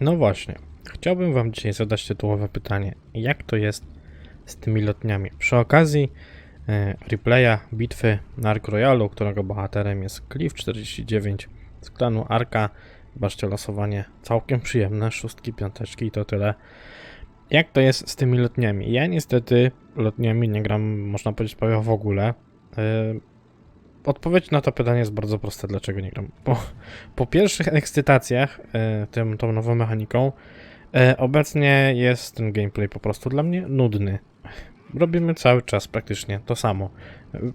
No właśnie, chciałbym Wam dzisiaj zadać tytułowe pytanie. Jak to jest z tymi lotniami? Przy okazji e, replaya bitwy na Ark Royalu, którego bohaterem jest Cliff 49 z klanu Arka. Zobaczcie losowanie całkiem przyjemne, szóstki, piąteczki i to tyle. Jak to jest z tymi lotniami? Ja niestety lotniami nie gram, można powiedzieć, prawie w ogóle. E, Odpowiedź na to pytanie jest bardzo prosta, dlaczego nie gram. Po, po pierwszych ekscytacjach e, tym, tą nową mechaniką, e, obecnie jest ten gameplay po prostu dla mnie nudny. Robimy cały czas praktycznie to samo.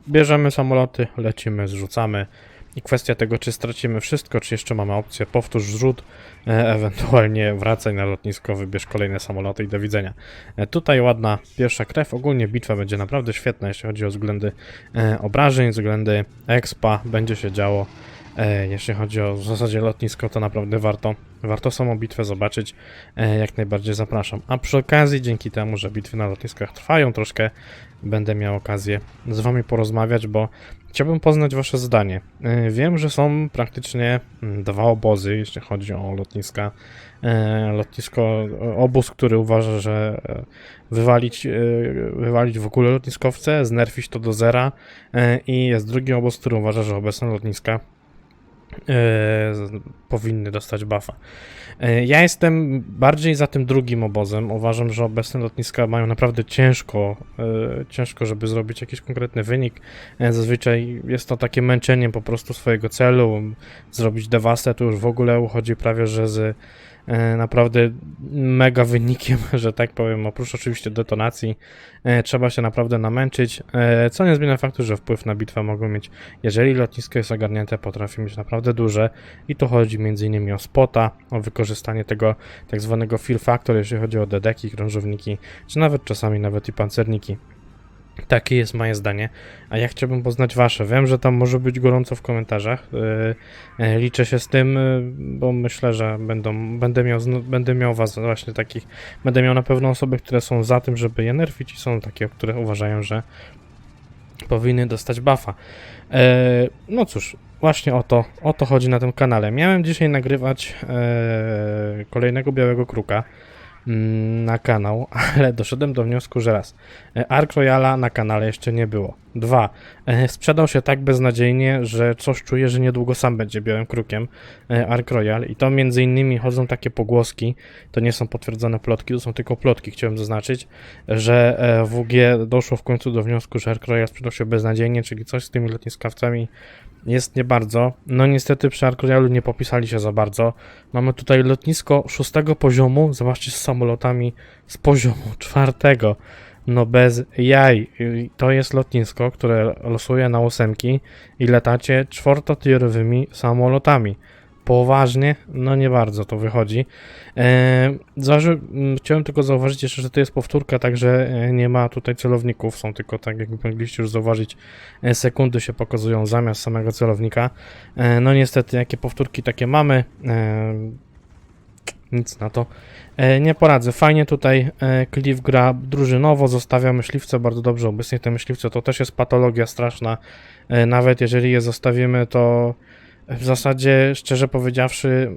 Bierzemy samoloty, lecimy, zrzucamy i kwestia tego, czy stracimy wszystko, czy jeszcze mamy opcję powtórz zrzut, e, ewentualnie wracaj na lotnisko, wybierz kolejne samoloty i do widzenia. E, tutaj ładna pierwsza krew, ogólnie bitwa będzie naprawdę świetna, jeśli chodzi o względy e, obrażeń, względy expa, będzie się działo. E, jeśli chodzi o w zasadzie lotnisko, to naprawdę warto, warto samą bitwę zobaczyć. E, jak najbardziej zapraszam. A przy okazji, dzięki temu, że bitwy na lotniskach trwają troszkę, będę miał okazję z wami porozmawiać, bo chciałbym poznać wasze zdanie. E, wiem, że są praktycznie mm, dwa obozy, jeśli chodzi o lotniska. Lotnisko, obóz, który uważa, że wywalić, wywalić w ogóle lotniskowce, znerfić to do zera i jest drugi obóz, który uważa, że obecne lotniska powinny dostać buffa. E, Ja jestem bardziej za tym drugim obozem. Uważam, że obecne lotniska mają naprawdę ciężko, e, ciężko, żeby zrobić jakiś konkretny wynik. E, Zazwyczaj jest to takie męczenie po prostu swojego celu. Zrobić dewastę to już w ogóle uchodzi prawie, że z e, naprawdę mega wynikiem, że tak powiem, oprócz oczywiście detonacji, e, trzeba się naprawdę namęczyć, e, co nie zmienia faktu, że wpływ na bitwę mogą mieć, jeżeli lotnisko jest ogarnięte, potrafi mieć naprawdę duże i tu chodzi m.in. o spota, o wykorzystanie tego tak zwanego fear factor, jeśli chodzi o dedeki, krążowniki, czy nawet czasami nawet i pancerniki. Takie jest moje zdanie, a ja chciałbym poznać wasze. Wiem, że tam może być gorąco w komentarzach. Yy, yy, liczę się z tym, yy, bo myślę, że będą, będę, miał, będę miał was właśnie takich. Będę miał na pewno osoby, które są za tym, żeby je nerfić, i są takie, które uważają, że powinny dostać buffa. No cóż, właśnie o to, o to chodzi na tym kanale. Miałem dzisiaj nagrywać kolejnego białego kruka na kanał, ale doszedłem do wniosku, że raz, e, Ark Royala na kanale jeszcze nie było. Dwa, e, sprzedał się tak beznadziejnie, że coś czuję, że niedługo sam będzie białym krukiem e, Ark Royal i to między innymi chodzą takie pogłoski, to nie są potwierdzone plotki, to są tylko plotki, chciałem zaznaczyć, że WG doszło w końcu do wniosku, że Ark Royal sprzedał się beznadziejnie, czyli coś z tymi lotniskawcami jest nie bardzo. No niestety przy Ark Royalu nie popisali się za bardzo. Mamy tutaj lotnisko szóstego poziomu, zobaczcie z samolotami z poziomu czwartego. No bez jaj. To jest lotnisko, które losuje na ósemki i latacie czwortotierowymi samolotami. Poważnie? No nie bardzo to wychodzi. Eee, chciałem tylko zauważyć jeszcze, że to jest powtórka, także e, nie ma tutaj celowników, są tylko tak jak mogliście już zauważyć, e, sekundy się pokazują zamiast samego celownika. E, No niestety, jakie powtórki takie mamy. E, Nic na to. E, Nie poradzę. Fajnie tutaj e, Cliff gra drużynowo, zostawia myśliwce bardzo dobrze. Obecnie te myśliwce to też jest patologia straszna. E, Nawet jeżeli je zostawimy, to w zasadzie, szczerze powiedziawszy,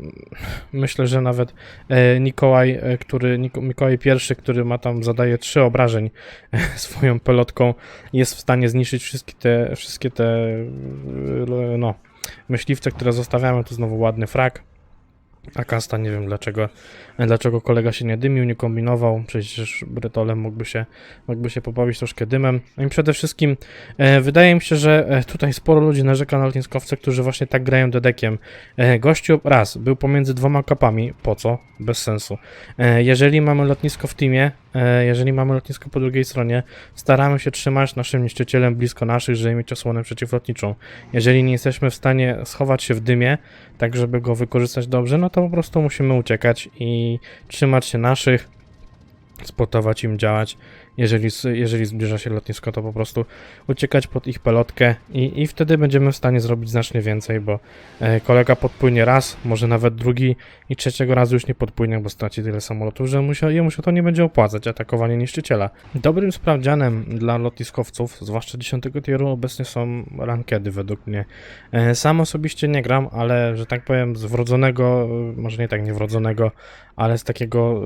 myślę, że nawet Mikołaj, e, który, Mikołaj I, który ma tam, zadaje trzy obrażeń swoją pelotką, jest w stanie zniszczyć wszystkie te, wszystkie te, no, myśliwce, które zostawiamy, to znowu ładny frak. A Kasta nie wiem dlaczego, dlaczego kolega się nie dymił, nie kombinował, przecież Brytolem mógłby się, mógłby się pobawić troszkę dymem. No i przede wszystkim e, wydaje mi się, że e, tutaj sporo ludzi narzeka na lotniskowce, którzy właśnie tak grają dedekiem. E, gościu raz był pomiędzy dwoma kapami, po co? Bez sensu. E, jeżeli mamy lotnisko w teamie, jeżeli mamy lotnisko po drugiej stronie, staramy się trzymać naszym niszczycielem blisko naszych, żeby mieć osłonę przeciwlotniczą. Jeżeli nie jesteśmy w stanie schować się w dymie, tak żeby go wykorzystać dobrze, no to po prostu musimy uciekać i trzymać się naszych. Spotować im działać. Jeżeli, jeżeli zbliża się lotnisko, to po prostu uciekać pod ich pelotkę i, i wtedy będziemy w stanie zrobić znacznie więcej, bo e, kolega podpłynie raz, może nawet drugi i trzeciego razu już nie podpłynie, bo straci tyle samolotów, że mu się, jemu się to nie będzie opłacać, atakowanie niszczyciela. Dobrym sprawdzianem dla lotniskowców, zwłaszcza 10 tieru, obecnie są rankedy według mnie. E, Sam osobiście nie gram, ale że tak powiem z wrodzonego, e, może nie tak niewrodzonego, ale z takiego,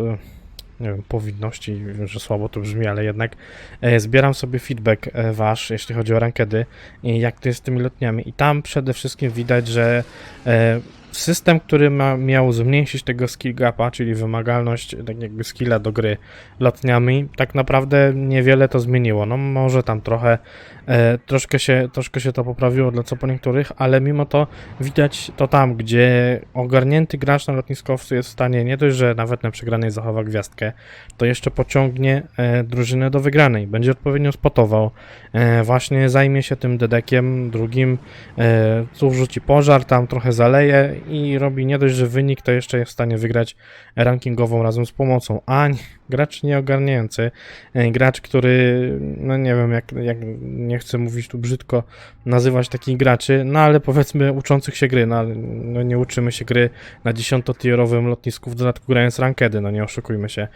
nie wiem, powinności, wiem, że słabo to brzmi, ale jednak e, zbieram sobie feedback e, wasz, jeśli chodzi o rankedy jak to jest z tymi lotniami. I tam przede wszystkim widać, że e, system, który ma, miał zmniejszyć tego skill gapa, czyli wymagalność tak jakby skilla do gry lotniami, tak naprawdę niewiele to zmieniło. No może tam trochę, e, troszkę, się, troszkę się to poprawiło dla co po niektórych, ale mimo to widać to tam, gdzie ogarnięty gracz na lotniskowcu jest w stanie nie dość, że nawet na przegranej zachowa gwiazdkę, to jeszcze pociągnie e, drużynę do wygranej, będzie odpowiednio spotował, e, właśnie zajmie się tym dedekiem drugim, e, tu wrzuci pożar, tam trochę zaleje i robi nie dość, że wynik, to jeszcze jest w stanie wygrać rankingową razem z pomocą, a gracz nieogarniający, e, gracz, który, no nie wiem, jak, jak nie chcę mówić tu brzydko, nazywać takich graczy, no ale powiedzmy uczących się gry, no, no nie uczymy się gry na dziesiątotierowym lotnisku, w dodatku grając rankedy, no nie oszukujmy się,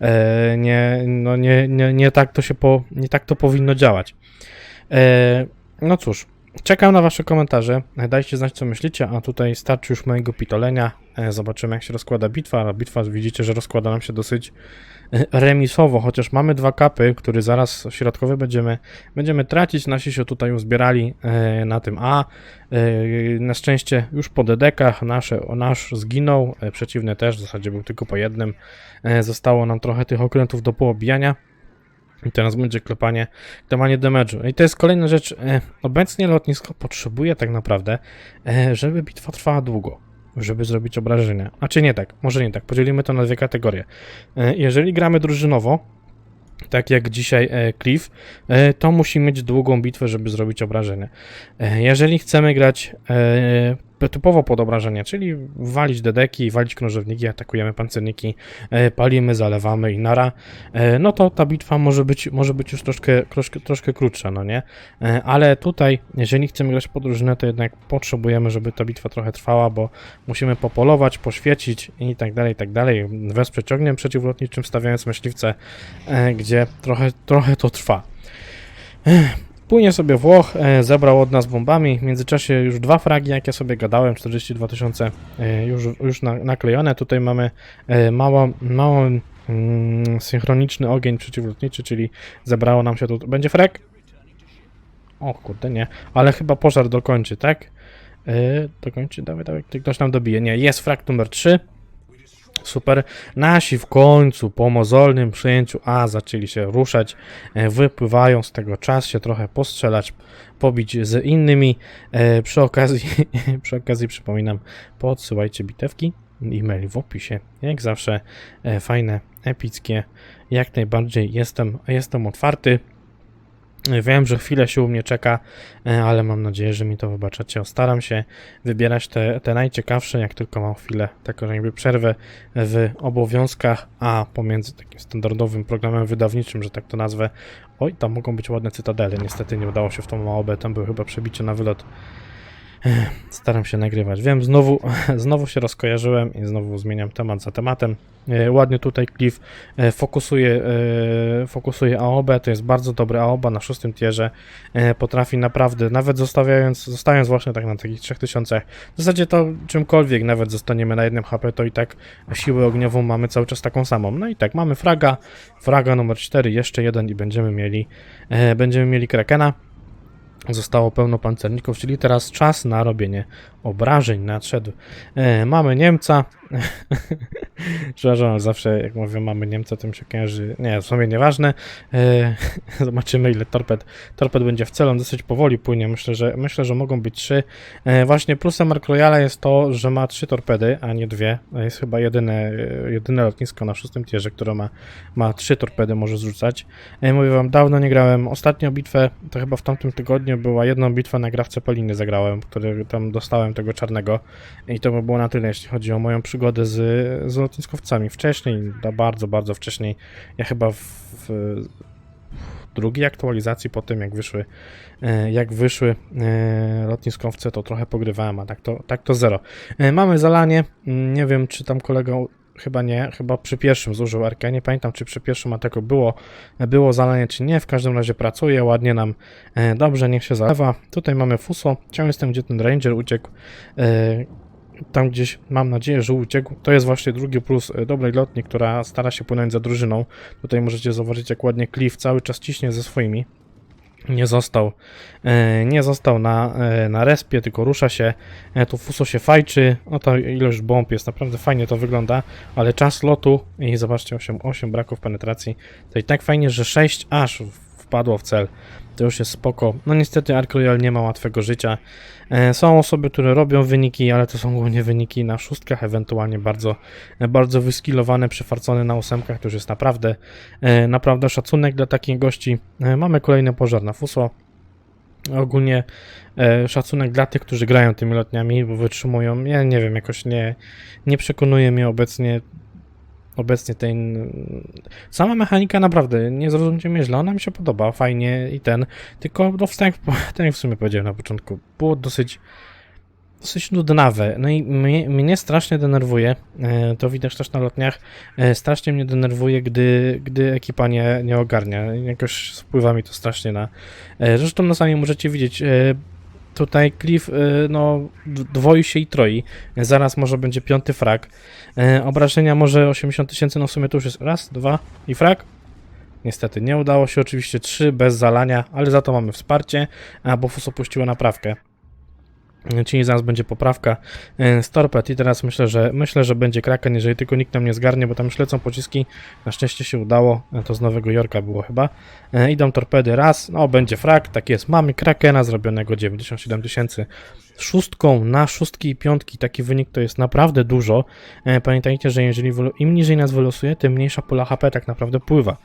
e, nie, no nie, nie, nie tak to się po, nie tak to powinno działać. E, no cóż, czekam na wasze komentarze, dajcie znać co myślicie, a tutaj starczy już mojego pitolenia, e, zobaczymy jak się rozkłada bitwa, a bitwa widzicie, że rozkłada nam się dosyć e, remisowo, chociaż mamy dwa kapy, który zaraz środkowy będziemy, będziemy tracić, nasi się tutaj uzbierali e, na tym A, na szczęście już po dedekach nasze, nasz zginął, przeciwny też, w zasadzie był tylko po jednym, zostało nam trochę tych okrętów do poobijania, i teraz będzie klepanie, klepanie damage'u. I to jest kolejna rzecz. E, obecnie lotnisko potrzebuje tak naprawdę, e, żeby bitwa trwała długo, żeby zrobić obrażenia. A czy nie tak? Może nie tak. Podzielimy to na dwie kategorie. E, jeżeli gramy drużynowo, tak jak dzisiaj Cliff, to musi mieć długą bitwę, żeby zrobić obrażenia. E, jeżeli chcemy grać typowo pod obrażenia, czyli walić dedeki, walić krążowniki, atakujemy pancerniki, e, palimy, zalewamy i nara, e, no to ta bitwa może być, może być już troszkę, troszkę, troszkę krótsza, no nie? E, Ale tutaj, jeżeli chcemy grać pod drużynę, to jednak potrzebujemy, żeby ta bitwa trochę trwała, bo musimy popolować, poświecić i tak dalej, i tak dalej. Wesprzeć ogniem przeciwlotniczym, stawiając myśliwce, gdzie trochę, trochę to trwa. Płynie sobie Włoch, e, zebrał od nas bombami. W międzyczasie już dwa fragi, jak ja sobie gadałem, 42 tysiące e, już, już na, naklejone. Tutaj mamy e, mało, mało mm, synchroniczny ogień przeciwlotniczy, czyli zebrało nam się tu. Będzie frag? O kurde, nie. Ale chyba pożar dokończy, tak? E, dokończy, dawaj, dawaj, ktoś nam dobije. Nie, jest frag numer 3. Super. Nasi w końcu po mozolnym przyjęciu A zaczęli się ruszać, e, wypływają z tego czas się trochę postrzelać, pobić z innymi. E, Przy okazji, przy okazji przypominam, podsyłajcie bitewki, e-mail w opisie. Jak zawsze e, fajne, epickie. Jak najbardziej jestem, jestem otwarty. Wiem, że chwilę się u mnie czeka, e, ale mam nadzieję, że mi to wybaczacie. Staram się wybierać te, te najciekawsze, jak tylko mam chwilę, taką jakby przerwę w obowiązkach, a pomiędzy takim standardowym programem wydawniczym, że tak to nazwę. Oj, tam mogą być ładne cytadele. Niestety nie udało się w tą małobę, tam były chyba przebicie na wylot. Staram się nagrywać. Wiem, znowu, znowu się rozkojarzyłem i znowu zmieniam temat za tematem. E, Ładnie tutaj Cliff e, fokusuje, e, fokusuje AOB, to jest bardzo dobry AOB na szóstym tierze. Potrafi naprawdę, nawet zostawiając, zostając właśnie tak na takich 3000, w zasadzie to czymkolwiek nawet zostaniemy na jednym HP, to i tak siłę ogniową mamy cały czas taką samą. No i tak, mamy fraga, fraga numer 4, jeszcze jeden i będziemy mieli, będziemy mieli Krakena. Zostało pełno pancerników, czyli teraz czas na robienie obrażeń nadszedł. E, mamy Niemca. Przepraszam, zawsze jak mówię mamy Niemca, to mi się kojarzy. Nie, w sumie nieważne. E, zobaczymy ile torped. Torped będzie w celu, dosyć powoli płynie. Myślę, że myślę, że mogą być trzy. E, właśnie plusem Mark Royala jest to, że ma trzy torpedy, a nie dwie. Jest chyba jedyne, jedyne lotnisko na szóstym tierze, które ma, ma trzy torpedy, może zrzucać. E, mówię wam, dawno nie grałem. Ostatnią bitwę to chyba w tamtym tygodniu ostatnio była jedną bitwę na grawce Poliny zagrałem, który tam dostałem tego czarnego i to by było na tyle, jeśli chodzi o moją przygodę z, z lotniskowcami. Wcześniej, da- bardzo, bardzo wcześniej, ja chyba w, w drugiej aktualizacji po tym, jak wyszły, e, jak wyszły e, lotniskowce, to trochę pogrywałem, a tak to, tak to zero. E, Mamy zalanie, Mm, nie wiem, czy tam kolega, chyba nie, chyba przy pierwszym zużył RK, nie pamiętam, czy przy pierwszym ataku było, było zalanie, czy nie, w każdym razie pracuje, ładnie nam, e, dobrze, niech się zalewa. Tutaj mamy Fuso, ciągle jestem, gdzie ten Ranger uciekł, e, tam gdzieś mam nadzieję, że uciekł. To jest właśnie drugi plus e, dobrej lotni, która stara się płynąć za drużyną. Tutaj możecie zauważyć, jak ładnie Cliff cały czas ciśnie ze swoimi. Nie został, e, nie został na, e, na respie, tylko rusza się. E, tu Fuso się fajczy. No ta ilość bomb jest naprawdę fajnie to wygląda, ale czas lotu i zobaczcie 8, 8 braków penetracji. To i tak fajnie, że 6 aż wpadło w cel. To już jest spoko. No niestety Ark Royal nie ma łatwego życia. E, Są osoby, które robią wyniki, ale to są głównie wyniki na szóstkach, ewentualnie bardzo, e, bardzo wyskilowane, przefarcone na ósemkach. To już jest naprawdę, e, naprawdę szacunek dla takich gości. Mamy kolejny pożar na Fuso. Ogólnie szacunek dla tych, którzy grają tymi lotniami, bo wytrzymują. Ja nie wiem, jakoś nie, nie przekonuje mnie obecnie obecnie ten sama mechanika naprawdę, nie zrozumcie mnie źle, ona mi się podoba, fajnie i ten, tylko no, tak, tak w sumie powiedziałem na początku, było dosyć dosyć nudnawe, no i mnie, mnie strasznie denerwuje, e, to widać też na lotniach, e, strasznie mnie denerwuje, gdy, gdy ekipa nie, nie ogarnia, jakoś spływa mi to strasznie na, e, zresztą na sami możecie widzieć, tutaj Cliff, e, no, dwoi się i troi, zaraz może będzie piąty frag, E, obrażenia może 80 tysięcy, no w sumie to już jest raz, dwa i frag. Niestety nie udało się, oczywiście trzy bez zalania, ale za to mamy wsparcie, a bo FUS opuściła naprawkę. E, Czyli zaraz będzie poprawka e, z torped i teraz myślę, że myślę, że będzie Kraken, jeżeli tylko nikt nam nie zgarnie, bo tam już lecą pociski. Na szczęście się udało, e, to z Nowego Jorka było chyba. E, Idą torpedy raz, no będzie frag, tak jest. Mamy Krakena zrobionego 97 tysięcy szóstką na szóstki i piątki taki wynik to jest naprawdę dużo. E, Pamiętajcie, że jeżeli im niżej nas wylosuje, tym mniejsza pula HP tak naprawdę pływa.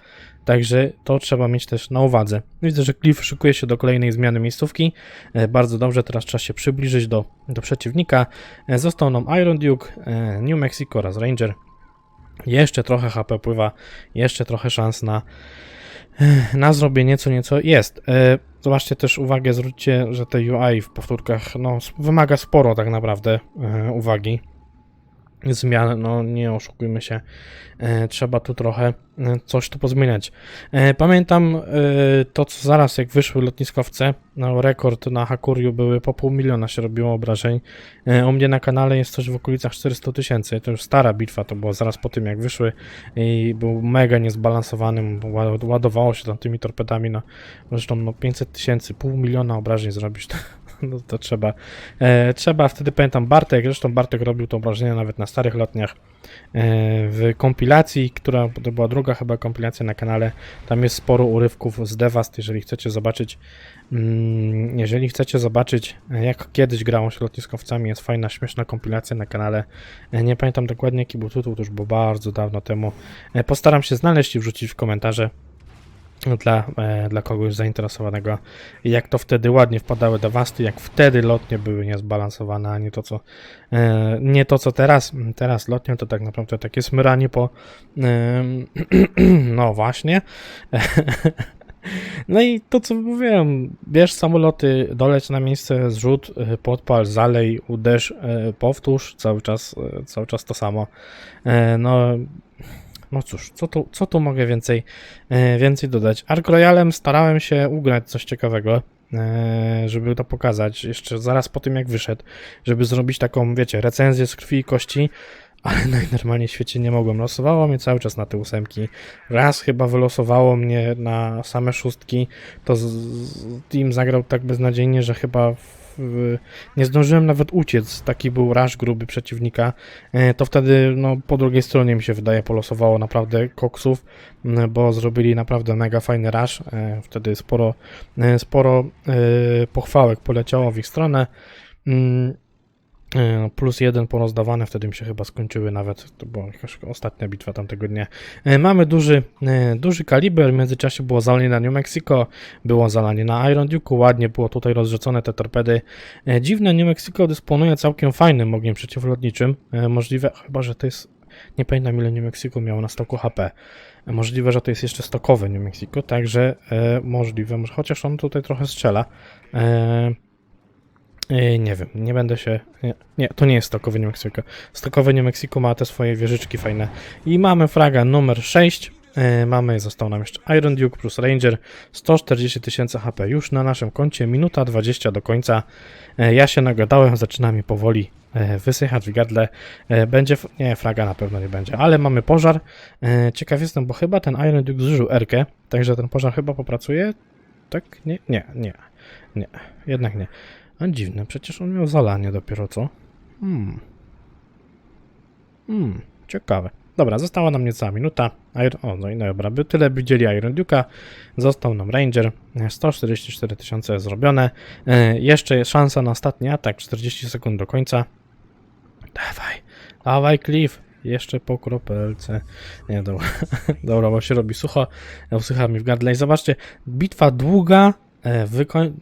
Także to trzeba mieć też na uwadze. Widzę, że Cliff szykuje się do kolejnej zmiany miejscówki. E, Bardzo dobrze, teraz trzeba się przybliżyć do, do przeciwnika. E, Został nam Iron Duke, e, New Mexico oraz Ranger. Jeszcze trochę HP pływa, jeszcze trochę szans na, na zrobienie co nieco jest. Zobaczcie też uwagę, zwróćcie, że te UI w powtórkach no, wymaga sporo tak naprawdę uwagi. Zmian, no nie oszukujmy się, trzeba tu trochę coś tu pozmieniać. E, pamiętam e, to, co zaraz jak wyszły lotniskowce, no rekord na Hakuriu były po pół miliona się robiło obrażeń. E, u mnie na kanale jest coś w okolicach 400 tysięcy, to już stara bitwa, to było zaraz po tym jak wyszły i był mega niezbalansowany, ład- ładowało się tam tymi torpedami, no zresztą no 500 tysięcy, pół miliona obrażeń zrobić, no to trzeba, e, trzeba, wtedy pamiętam Bartek, zresztą Bartek robił to obrażenia nawet na starych lotniach, e, w kompilacji, która to była druga chyba kompilacja na kanale, tam jest sporo urywków z Devast, jeżeli chcecie zobaczyć, mm, jeżeli chcecie zobaczyć jak kiedyś grało się lotniskowcami, jest fajna, śmieszna kompilacja na kanale, nie pamiętam dokładnie jaki był tytuł, to już było bardzo dawno temu, E, postaram się znaleźć i wrzucić w komentarze, dla, e, dla kogoś zainteresowanego. Jak to wtedy ładnie wpadały dewasty, jak wtedy lotnie były niezbalansowane, a nie to co, e, nie to, co teraz. Teraz lotnie to tak naprawdę takie smyranie po. em, no właśnie. No i to co mówiłem, bierz samoloty, doleć na miejsce, zrzut, e, podpal, zalej, uderz, e, powtórz, cały czas, e, cały czas to samo. E, No, no cóż, co tu, co tu mogę więcej, e, więcej dodać? Ark Royalem starałem się ugrać coś ciekawego, e, żeby to pokazać, jeszcze zaraz po tym jak wyszedł, żeby zrobić taką, wiecie, recenzję z krwi i kości, ale najnormalniej w świecie nie mogłem. Losowało mnie cały czas na te ósemki. Raz chyba wylosowało mnie na same szóstki, to z, z, team zagrał tak beznadziejnie, że chyba nie zdążyłem nawet uciec. Taki był raż gruby przeciwnika. E, to wtedy no, po drugiej stronie mi się wydaje polosowało naprawdę koksów, bo zrobili naprawdę mega fajny rush. E, Wtedy sporo, e, sporo pochwałek poleciało w ich stronę. E, Plus jeden porozdawane, wtedy mi się chyba skończyły nawet, to była jakaś ostatnia bitwa tamtego dnia. E, Mamy duży, e, duży kaliber, w międzyczasie było zalanie na New Mexico, było zalanie na Iron Duke, ładnie było tutaj rozrzucone te torpedy. Dziwne, New Mexico dysponuje całkiem fajnym ogniem przeciwlotniczym, możliwe, chyba że to jest, nie pamiętam ile New Mexico miało na stoku HP. Możliwe, że to jest jeszcze stokowe New Mexico, także możliwe, chociaż on tutaj trochę strzela. Nie wiem, nie będę się. Nie, nie, to nie jest stokowe New Mexico. Stokowe New Mexico ma te swoje wieżyczki fajne. I mamy fraga numer 6. E, mamy, został nam jeszcze Iron Duke plus Ranger. 140 tysięcy HP już na naszym koncie. Minuta 20 do końca. E, ja się nagadałem, zaczyna mi powoli wysychać w gardle. Będzie. Nie, fraga na pewno nie będzie, ale mamy pożar. Ciekaw jestem, bo chyba ten Iron Duke zużył Erkę, także ten pożar chyba popracuje. Tak? Nie, nie, nie. Nie, jednak nie. A dziwne, przecież on miał zalanie dopiero co. Hmm. Hmm, ciekawe. Dobra, została nam niecała minuta. Iron... O, no i dobra, by tyle widzieli Iron Duke'a. Został nam Ranger. E, 144 tysiące zrobione. E, jeszcze jest szansa na ostatni atak. 40 sekund do końca. Dawaj, dawaj Cliff. Jeszcze po kropelce. Nie, dobra. dobra, bo się robi sucho. Usycha mi w gardle. I zobaczcie, bitwa długa. E,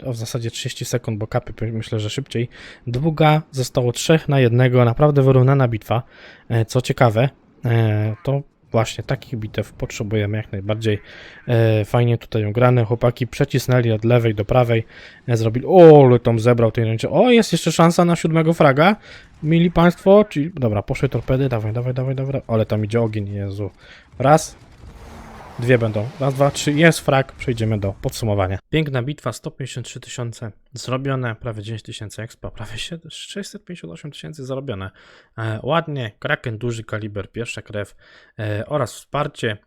o, w zasadzie 30 sekund, bo kapy myślę, że szybciej. Długa, zostało 3 na jednego, naprawdę wyrównana bitwa. E, co ciekawe, e, to właśnie takich bitew potrzebujemy jak najbardziej. Fajnie tutaj ugrane, chłopaki przecisnęli od lewej do prawej, zrobili, o, ale tam zebrał tej ręce, o, jest jeszcze szansa na siódmego fraga, mili państwo, czyli, dobra, poszły torpedy, dawaj, dawaj, dawaj, dawaj, ale tam idzie ogień, Jezu. Raz, Dwie będą. Raz, dwa, trzy. Jest frak. Przejdziemy do podsumowania. Piękna bitwa. 153 tysiące zrobione. Prawie 9 tysięcy expa. Prawie 7 658 tysięcy zarobione. E, ładnie. Kraken duży kaliber. Pierwsza krew. E, oraz wsparcie.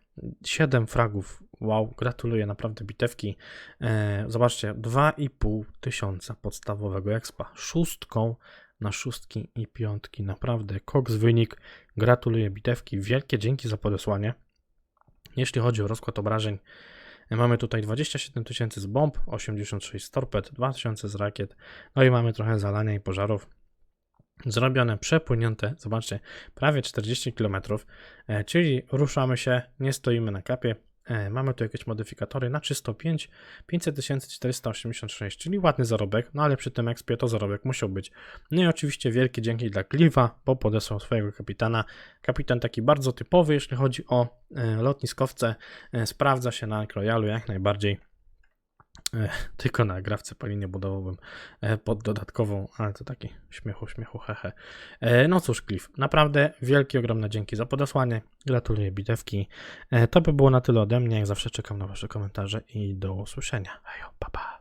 7 fragów. Wow. Gratuluję. Naprawdę bitewki. E, zobaczcie. 2,5 tysiąca podstawowego expa. Szóstką na szóstki i piątki. Naprawdę. Koks wynik. Gratuluję bitewki. Wielkie dzięki za podesłanie. Jeśli chodzi o rozkład obrażeń, mamy tutaj 27 tysięcy z bomb, 86 z torped, 2000 z rakiet, no i mamy trochę zalania i pożarów. Zrobione, przepłynięte, zobaczcie, prawie 40 km, e, czyli ruszamy się, nie stoimy na kapie. E, Mamy tu jakieś modyfikatory na 305, 500 486, czyli ładny zarobek, no ale przy tym expie to zarobek musiał być. No i oczywiście wielkie dzięki dla Cliffa, bo podesłał swojego kapitana. Kapitan taki bardzo typowy, jeśli chodzi o e, lotniskowce, e, sprawdza się na Royalu jak najbardziej. E, tylko na grawce palinie budowowym e, pod dodatkową, ale to taki śmiechu, śmiechu, hehe. E, no cóż, Cliff, naprawdę wielkie, ogromne dzięki za podesłanie. Gratuluję bitewki. To by było na tyle ode mnie. Jak zawsze czekam na Wasze komentarze i do usłyszenia. Hejo, pa, pa.